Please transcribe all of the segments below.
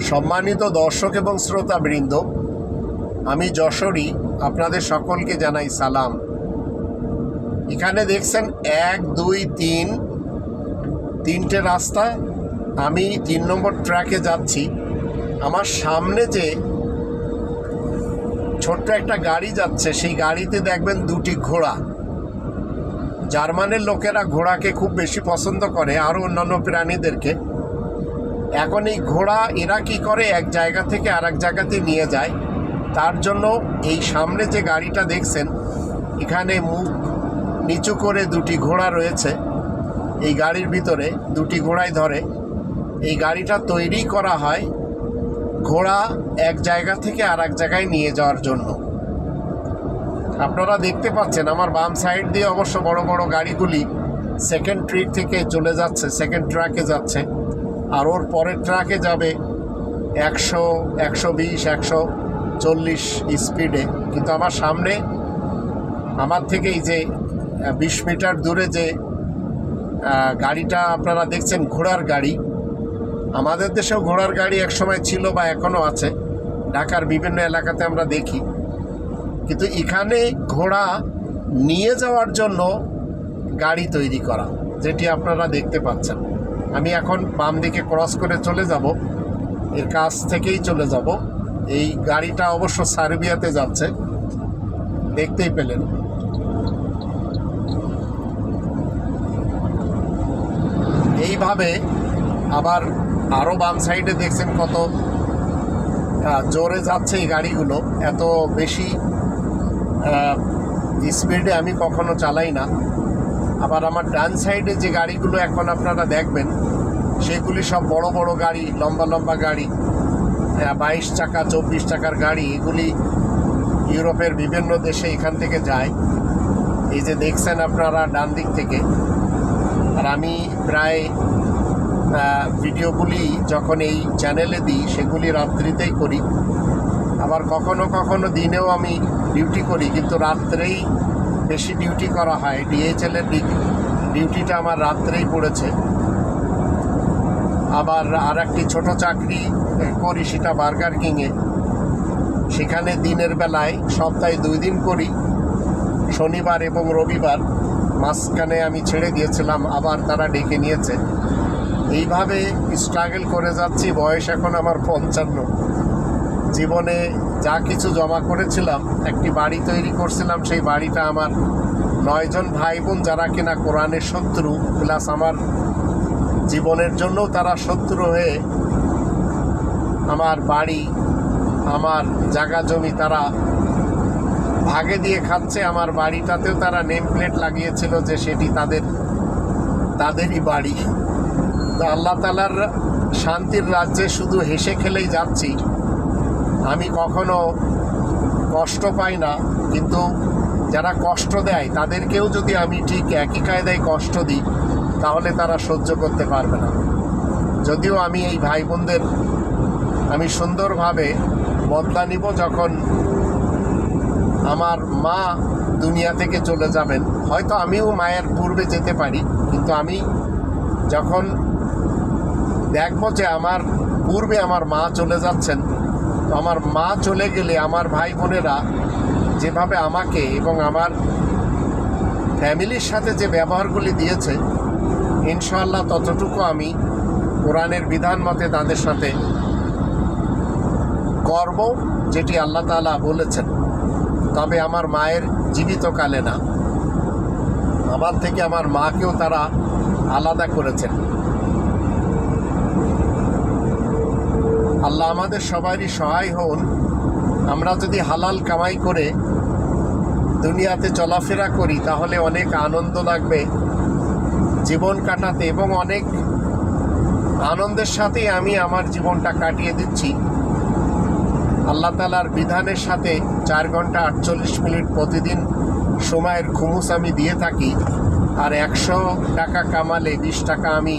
সম্মানিত দর্শক এবং শ্রোতাবৃন্দ, আমি যশোরী, আপনাদের সকলকে জানাই সালাম। এখানে দেখছেন এক, দুই, তিন, তিনটে রাস্তা। আমি তিন নম্বর ট্র্যাকে যাচ্ছি। আমার সামনে যে ছোট্ট একটা গাড়ি যাচ্ছে, সেই গাড়িতে দেখবেন দুটি ঘোড়া। জার্মানের লোকেরা ঘোড়াকে খুব বেশি পছন্দ করে, আরও অন্যান্য প্রাণীদেরকে। এখন এই ঘোড়া এরা কি করে? এক জায়গা থেকে আর এক জায়গাতে নিয়ে যায়। তার জন্য এই সামনে যে গাড়িটা দেখছেন, এখানে মুখ নিচু করে দুটি ঘোড়া রয়েছে। এই গাড়ির ভিতরে দুটি ঘোড়ায় ধরে। এই গাড়িটা তৈরি করা হয় ঘোড়া এক জায়গা থেকে আর এক জায়গায় নিয়ে যাওয়ার জন্য। আপনারা দেখতে পাচ্ছেন, আমার বাম সাইড দিয়ে অবশ্য বড় বড় গাড়িগুলি সেকেন্ড ট্রিক থেকে চলে যাচ্ছে সেকেন্ড ট্র্যাকে যাচ্ছে। আর ওর পরের ট্রাকে যাবে একশো একশো বিশ, একশো চল্লিশ স্পিডে কিন্তু আমার সামনে, আমার থেকেই যে বিশ মিটার দূরে যে গাড়িটা আপনারা দেখছেন, ঘোড়ার গাড়ি, আমাদের দেশেও ঘোড়ার গাড়ি একসময় ছিল বা এখনও আছে। ঢাকার বিভিন্ন এলাকাতে আমরা দেখি। কিন্তু এখানে ঘোড়া নিয়ে যাওয়ার জন্য গাড়ি তৈরি করা, যেটি আপনারা দেখতে পাচ্ছেন। আমি এখন বাম দিকে ক্রস করে চলে যাব। এর কাছ থেকেই চলে যাব। এই গাড়িটা অবশ্য সার্বিয়াতে যাচ্ছে। দেখতেই পেলেন। এইভাবে আবার আরও বাম সাইডে দেখছেন কত জোরে যাচ্ছে এই গাড়িগুলো। এত বেশি স্পিডে আমি কখনো চালাই না। আবার আমার ডান সাইডে যে গাড়িগুলো এখন আপনারা দেখবেন, সেগুলি সব বড় বড় গাড়ি, লম্বা লম্বা গাড়ি বাইশ চাকা, চব্বিশ চাকার গাড়ি, এগুলি ইউরোপের বিভিন্ন দেশে এখান থেকে যায়। এই যে দেখছেন আপনারা ডান দিক থেকে, আর আমি প্রায় ভিডিওগুলি যখন এই চ্যানেলে দিই, সেগুলি রাত্রিতেই করি। আবার কখনো কখনো দিনেও আমি ডিউটি করি, কিন্তু রাত্রেই বেশি ডিউটি করা হয়। ডিএইচএলের ডিউটিটা আমার রাত্রেই পড়েছে। আবার আর একটি ছোটো চাকরি করি সেটা বার্গার কিংয়ে সেখানে দিনের বেলায় সপ্তাহে দুই দিন করি। শনিবার এবং রবিবার মাঝখানে আমি ছেড়ে দিয়েছিলাম, আবার তারা ডেকে নিয়েছে। এইভাবে স্ট্রাগল করে যাচ্ছি, বয়স এখন আমার পঞ্চান্ন। জীবনে যা কিছু জমা করেছিলাম, একটি বাড়ি তৈরি করছিলাম, সেই বাড়িটা আমার নয়জন ভাই বোন যারা কিনা কোরআনের শত্রু, প্লাস আমার জীবনের জন্যও তারা শত্রু হয়ে আমার বাড়ি, আমার জায়গা জমি তারা ভাগে দিয়ে খাচ্ছে, আমার বাড়িটাতেও তারা নেম প্লেট লাগিয়েছিল যে সেটি তাদের, তাদেরই বাড়ি। তো আল্লাহ তালার শান্তির রাজ্যে শুধু হেসে খেলেই যাচ্ছি। আমি কখনো কষ্ট পাই না, কিন্তু যারা কষ্ট দেয়, তাদেরকেও যদি আমি ঠিক একই কায়দায় কষ্ট দিই, তাহলে তারা সহ্য করতে পারবে না। যদিও আমি এই ভাই বোনদের আমি সুন্দরভাবে বদলা নিব যখন আমার মা দুনিয়া থেকে চলে যাবেন। হয়তো আমিও মায়ের পূর্বে যেতে পারি, কিন্তু আমি যখন দেখব যে আমার পূর্বে আমার মা চলে যাচ্ছেন তো আমার মা চলে গেলে আমার ভাই বোনেরা যেভাবে আমাকে এবং আমার ফ্যামিলির সাথে যে ব্যবহারগুলি দিয়েছে, ইনশাআল্লাহ ততটুকু আমি কোরআনের বিধান মতে তাদের সাথে করব, যেটি আল্লাহ তাআলা বলেছেন। তবে আমার মায়ের জীবিতকালে না। আমার থেকে আমার মাকেও তারা আলাদা করেছেন। আল্লাহ আমাদের সবারই সহায় হন। আমরা যদি হালাল কামাই করে দুনিয়াতে চলাফেরা করি, তাহলে অনেক আনন্দ লাগবে জীবন কাটাতে এবং অনেক আনন্দের সাথেই আমি আমার জীবনটা কাটিয়ে দিচ্ছি। আল্লাহ তালার বিধানের সাথে চার ঘণ্টা আটচল্লিশ মিনিট প্রতিদিন সময়ের খুমুস আমি দিয়ে থাকি, আর একশো টাকা কামালে বিশ টাকা আমি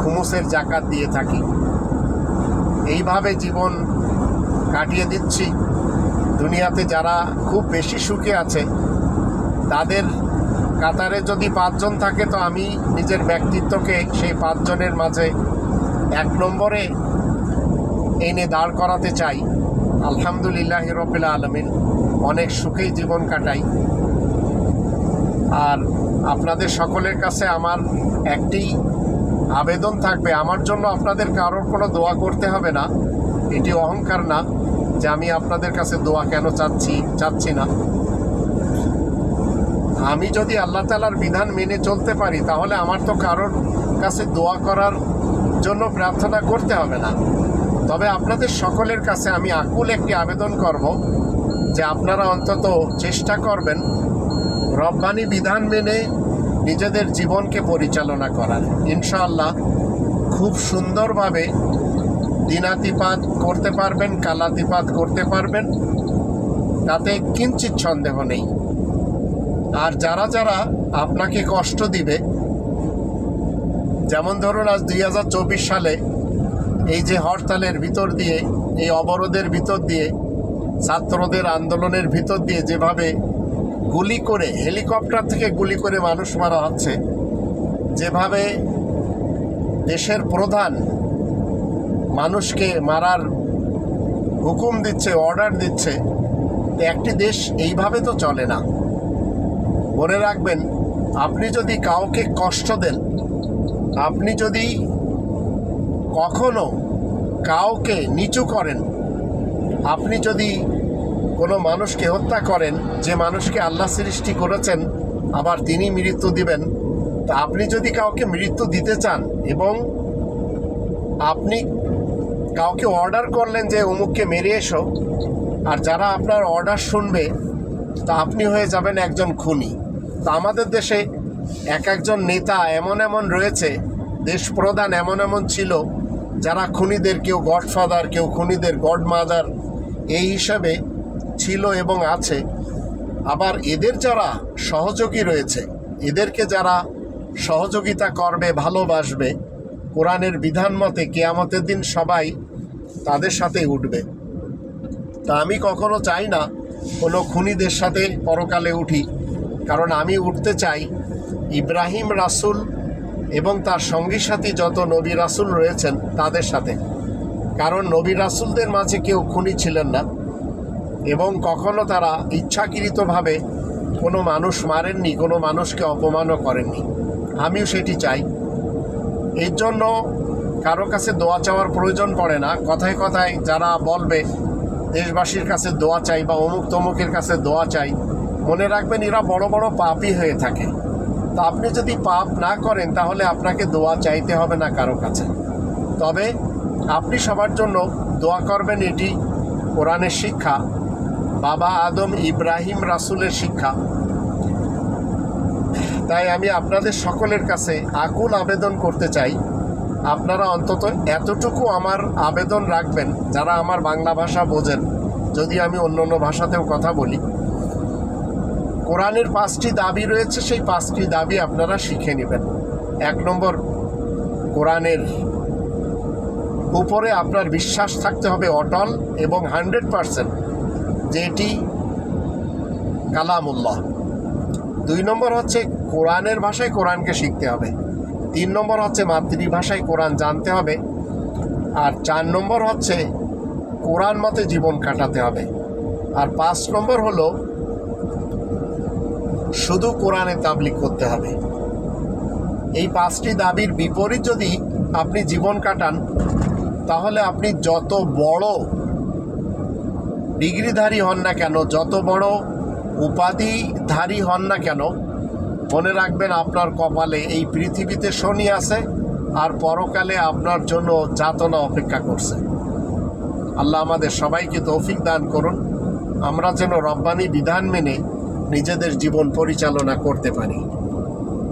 খুমুসের জাকাত দিয়ে থাকি। এইভাবে জীবন কাটিয়ে দিচ্ছি। দুনিয়াতে যারা খুব বেশি সুখে আছে, তাদের কাতারে যদি পাঁচজন থাকে, তো আমি নিজের ব্যক্তিত্বকে সেই পাঁচজনের মাঝে এক নম্বরে এনে দাঁড় করাতে চাই। আলহামদুলিল্লাহ রবিল আলমিন। অনেক সুখেই জীবন কাটাই। আর আপনাদের সকলের কাছে আমার একটি আবেদন থাকবে। আমার জন্য আপনাদের কারোর কোনো দোয়া করতে হবে না। এটি অহংকার না যে আমি আপনাদের কাছে দোয়া কেন চাচ্ছি চাচ্ছি না। আমি যদি আল্লাহ তালার বিধান মেনে চলতে পারি, তাহলে আমার তো কারোর কাছে দোয়া করার জন্য প্রার্থনা করতে হবে না। তবে আপনাদের সকলের কাছে আমি আকুল একটি আবেদন করব যে আপনারা অন্তত চেষ্টা করবেন রব্বানি বিধান মেনে নিজেদের জীবনকে পরিচালনা করার। ইনশাআল্লাহ খুব সুন্দরভাবে দিনাতিপাত করতে পারবেন, কালাতিপাত করতে পারবেন। তাতে কিঞ্চিত সন্দেহ নেই। আর যারা যারা আপনাকে কষ্ট দিবে, যেমন ধরুন আজ দুই হাজার চব্বিশ সালে এই যে হরতালের ভিতর দিয়ে, এই অবরোধের ভিতর দিয়ে, ছাত্রদের আন্দোলনের ভিতর দিয়ে যেভাবে গুলি করে, হেলিকপ্টার থেকে গুলি করে মানুষ মারা হচ্ছে। যেভাবে দেশের প্রধান মানুষকে মারার হুকুম দিচ্ছে অর্ডার দিচ্ছে একটি দেশ এইভাবে তো চলে না। মনে রাখবেন, আপনি যদি কাউকে কষ্ট দেন, আপনি যদি কখনো কাউকে নিচু করেন, আপনি যদি কোনো মানুষকে হত্যা করেন, যে মানুষকে আল্লাহ সৃষ্টি করেছেন, আবার তিনি মৃত্যু দিবেন। তা আপনি যদি কাউকে মৃত্যু দিতে চান এবং আপনি কাউকে অর্ডার করলেন যে অমুককে মেরে এসো, আর যারা আপনার অর্ডার শুনবে, তা আপনি হয়ে যাবেন একজন খুনি। তা আমাদের দেশে এক একজন নেতা এমন এমন রয়েছে দেশ প্রধান এমন এমন ছিল, যারা খুনিদের কেউ গডফাদার, কেউ খুনিদের গডমাদার, এই হিসাবে ছিল এবং আছে, আবার এদের যারা সহযোগী রয়েছে, এদেরকে যারা সহযোগিতা করবে, ভালোবাসবে, কোরআনের বিধান মতে কেয়ামতের দিন সবাই তাদের সাথে উঠবে। তা আমি কখনো চাই না কোনো খুনিদের সাথে পরকালে উঠি, কারণ আমি উঠতে চাই ইব্রাহিম রাসুল এবং তার সঙ্গী সাথী যত নবী রাসুল রয়েছেন তাদের সাথে। কারণ নবী রাসুলদের মাঝে কেউ খুনি ছিলেন না। এবং কখনো তারা ইচ্ছাকৃতভাবে কোনো মানুষ মারেননি, কোনো মানুষকে অপমানও করেননি। আমিও সেটি চাই। এর জন্য কারও কাছে দোয়া চাওয়ার প্রয়োজন পড়ে না। কথায় কথায় যারা বলবে, দেশবাসীর কাছে দোয়া চাই বা অমুক তমুকের কাছে দোয়া চাই, মনে রাখবেন এরা বড় বড় পাপই হয়ে থাকে। তা আপনি যদি পাপ না করেন, তাহলে আপনাকে দোয়া চাইতে হবে না কারও কাছে। তবে আপনি সবার জন্য দোয়া করবেন, এটি কোরআনের শিক্ষা। বাবা আদম ইব্রাহিম রাসুলের শিক্ষা। তাই আমি আপনাদের সকলের কাছে আকুল আবেদন করতে চাই, আপনারা অন্তত এতটুকু আমার আবেদন রাখবেন, যারা আমার বাংলা ভাষা বোঝেন। যদি আমি অন্য অন্য ভাষাতেও কথা বলি। কোরআনের পাঁচটি দাবি রয়েছে, সেই পাঁচটি দাবি আপনারা শিখে নেবেন। এক নম্বর, কোরআনের উপরে আপনার বিশ্বাস থাকতে হবে অটল এবং হান্ড্রেড পারসেন্ট। যে এটি কালামুল্লাহ। দুই নম্বর হচ্ছে কোরআনের ভাষায় কোরআনকে শিখতে হবে। তিন নম্বর হচ্ছে মাতৃভাষায় কোরআন জানতে হবে। আর চার নম্বর হচ্ছে কোরআন মতে জীবন কাটাতে হবে। আর পাঁচ নম্বর হলো শুধু কোরআনে তাবলিক করতে হবে। এই পাঁচটি দাবির বিপরীত যদি আপনি জীবন কাটান, তাহলে আপনি যত বড় ডিগ্রিধারী হন না কেন? যত বড় উপাধিধারী হন না কেন? মনে রাখবেন আপনার কপালে এই পৃথিবীতে শনি আছে আর পরকালে আপনার জন্য যাতনা অপেক্ষা করছে। আল্লাহ আমাদের সবাইকে তৌফিক দান করুন। আমরা যেন রব্বানি বিধান মেনে নিজেদের জীবন পরিচালনা করতে পারি।